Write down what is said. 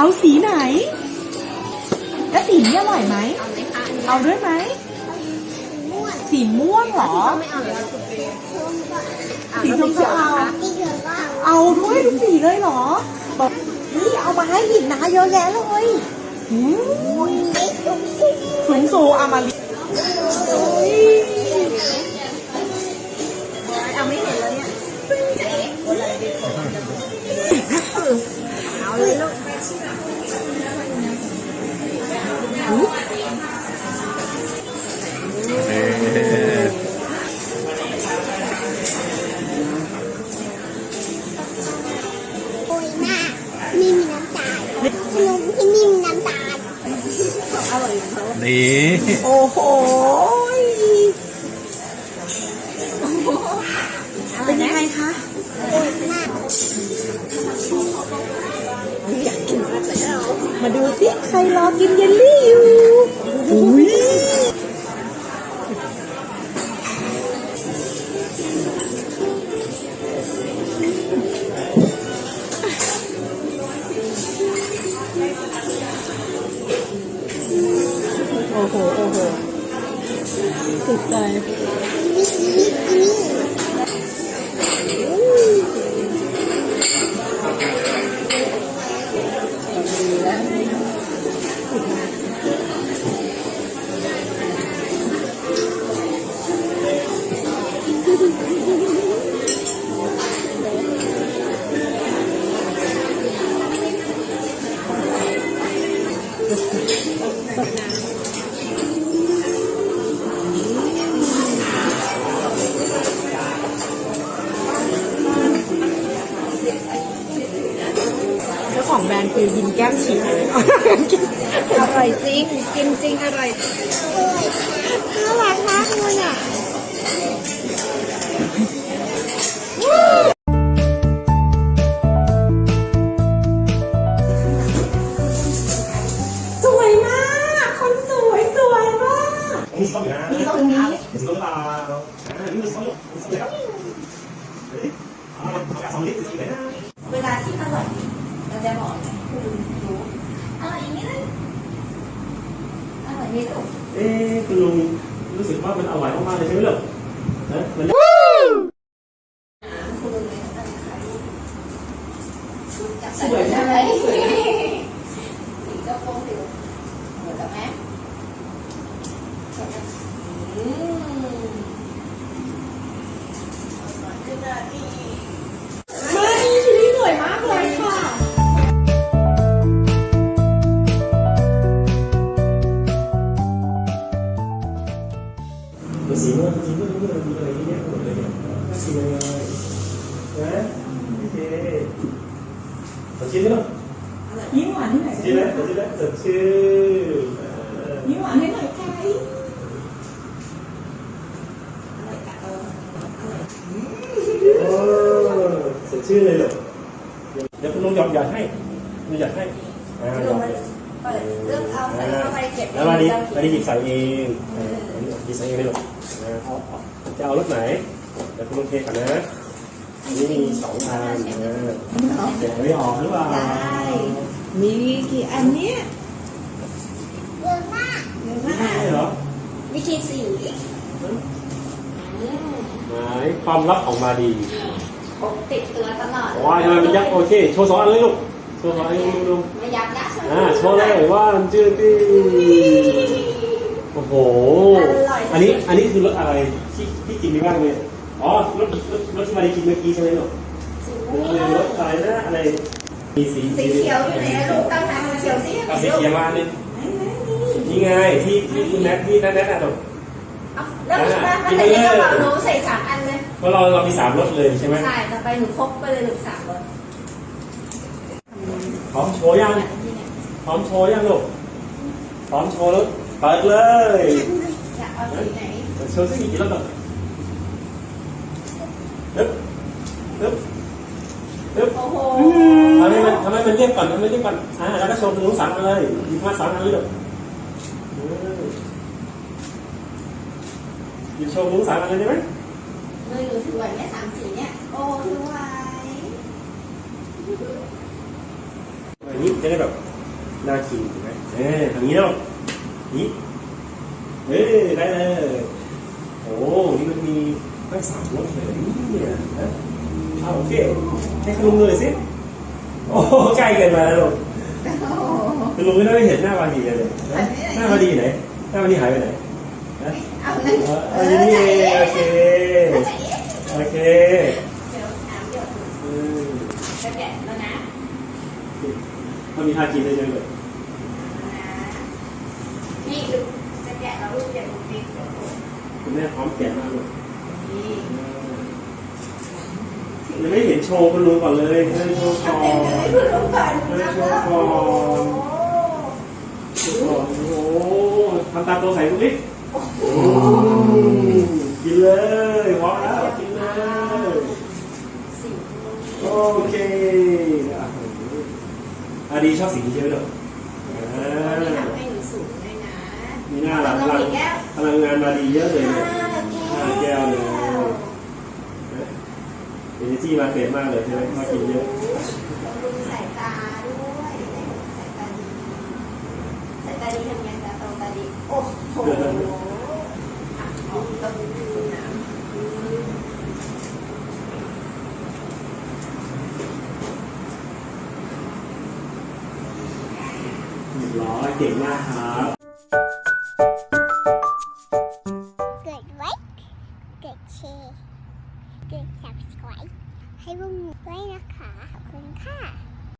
เอาสีไหน แล้วสีนี้อร่อยไหม เอาไหมคะเอาด้วยไหมม่วงสีม่วงเหรอ ไม่เอาเลยส้มก็สีส้มก็เอาสีเหลืองก็เอา เอาด้วยทุกสีเลยเหรอบอกนี่เอามาให้อีกนะเยอะแยะเลยอืมไอ้ตุ้มสีสูงสูงเอามาลิ นี่โอ้โหเป็นยังไงคะอยากมาดูสิใครรอกินเยลลี่ อ้โห โอ้โหติดใจอันนี้อันนี้ นด์คือยินแก้มฉีกอร่อยจริง กินจริงอร่อยน่ารักมากเลยอะสวยมาก คนสวยสวยมาก มีสองอย่างมีตรงนี้มีสองตาอ่ามีสองมีสองอย่างเฮ้ยอ่าสองลิตรสี่เลยนะเวลาที่อร่อยเราจะบอก เลยคุณรู้อร่อยอย่างนี้เลยอร่อยนี่ลูกเอ๊ะคุณลุงรู้สึกว่ามันอร่อยมากๆเลยใช่ไหมลูกนะมันคุณรู้ไหมตั้งใครสวยใช่ไหมสีกระโปรงสีเหมือนกับแม่อืมขึ้นมาที่ สีอะไรนะโอเคสดชื่นไหมลูกยิ้มหวานให้หน่อยสดชื่นไหมสดชื่นไหมสดชื่นยิ้มหวานให้หน่อยค่ะโอ้สดชื่นเลยลูกเดี๋ยวคุณลุงหยอดหยอดให้ลุงหยอดให้อ่าหยอดเปิดเรื่องเอาใส่เข้าไปเก็บแล้วมาดิมาดิหยิบใส่เองหยิบใส่เองเลยลูกอ่าเอาเอาจะเอารถไหน เดี๋ยวคุณลุงเทก่อนนะนี่มีสองอันนะเดี๋ยวไม่ออกหรือเปล่ามีกี่อันเนี้ยเยอะมากไม่ใช่เหรอวิธีสีไหนความลับของมาดีปกติดตัวตลอดว้ายทำไมมันยักษ์โอเคโชว์สองอันเลยลูกโชว์สองอันให้ดูดูไม่ยักยักใช่ไหมอ่าโชว์เลยว่ามันจืดดีโอ้โห อันนี้อันนี้คือรถอะไรที่ที่กินไม่บ้างเลย อ๋อรถรถรถที่มาดีกินเมื่อกี้ใช่ไหมลูกสีมันคือรถอะไรนะอะไรมีสีสีเขียวอยู่ไหนลูกตั้งหาสีเขียวสิเอาสีเขียวมาดินี่ไงที่ที่คุณแม็กที่นั่นนั่นน่ะลูกแล้วมีบ้านก็ใส่ในกระเป๋าหนูใส่สามอันเลยเพราะเราเรามีสามรถเลยใช่ไหมใช่ต่อไปหนูพกไปเลยหนึ่งสามรถพร้อมโชว์ยังพร้อมโชว์ยังลูกพร้อมโชว์แล้วเปิดเลยอยากเอาสีไหนโชว์สักกี่รอบก่อน ฮึบฮึบฮึบโอ้โหทำให้มันทำให้มันเรียบก่อนทำให้มันเรียบก่อนอ่าแล้วก็โชว์ถึงสามอันเลยหยิบมาสามอันเลยลูกเออหยิบโชว์ถึงสามอันเลยได้ไหมมือหนูถือไหวไหมสามสีเนี่ยโอ้ถือไหวอันนี้จะได้แบบน่ากินเห็นไหมเออทางนี้เนาะนี่เออได้เลยโอ้นี่มันมี ตั้งสามรสเลยเนี่ยนะเอาโอเค ให้คุณลุงเลยสิ โอ้ใกล้เกินมาแล้วลูกคุณลุงไม่ได้เห็นหน้าบาดีเลยนะหน้าบาดีไหน หน้าบาดีหายไปไหนนะเอาเลยเอออันนี้เองโอเค โอเคเดี๋ยวน้ำเยอืมจะแกะแล้วนะมันมีทากินได้เยอะเลยนี่ดูจะแกะแล้วลูกอย่าดูติ๊กเดี๋ยวโดนคุณแม่พร้อมแกะมากเลย ยังไม่เห็นโชว์คุณลุงก่อนเลยเฮ้ยโชว์ก่อนเลยคุณลุงก่อนเฮ้ยโชว์ก่อนโชว์ก่อนโอ้โหทำตามตัวใส่ลูกนิดกินเลยพร้อมแล้วกินเลยโอเคอะอาดีชอบสิ่งนี้ใช่ไหมลูกอ่าให้หนูสูงด้วยนะมีหน้าหลังพลังพลังงานมาดีเยอะเลยเนี่ยห้าแก้วเลย เอเนจีมาเต็มมากเลยใช่ไหมมากินเยอะบำรุงสายตาด้วยสายตาดีสายตาดีทำไงตาโตตาดีโอ้โหอะเอาต้องดูน้ำอืมเรียบร้อยเก่งมากครับ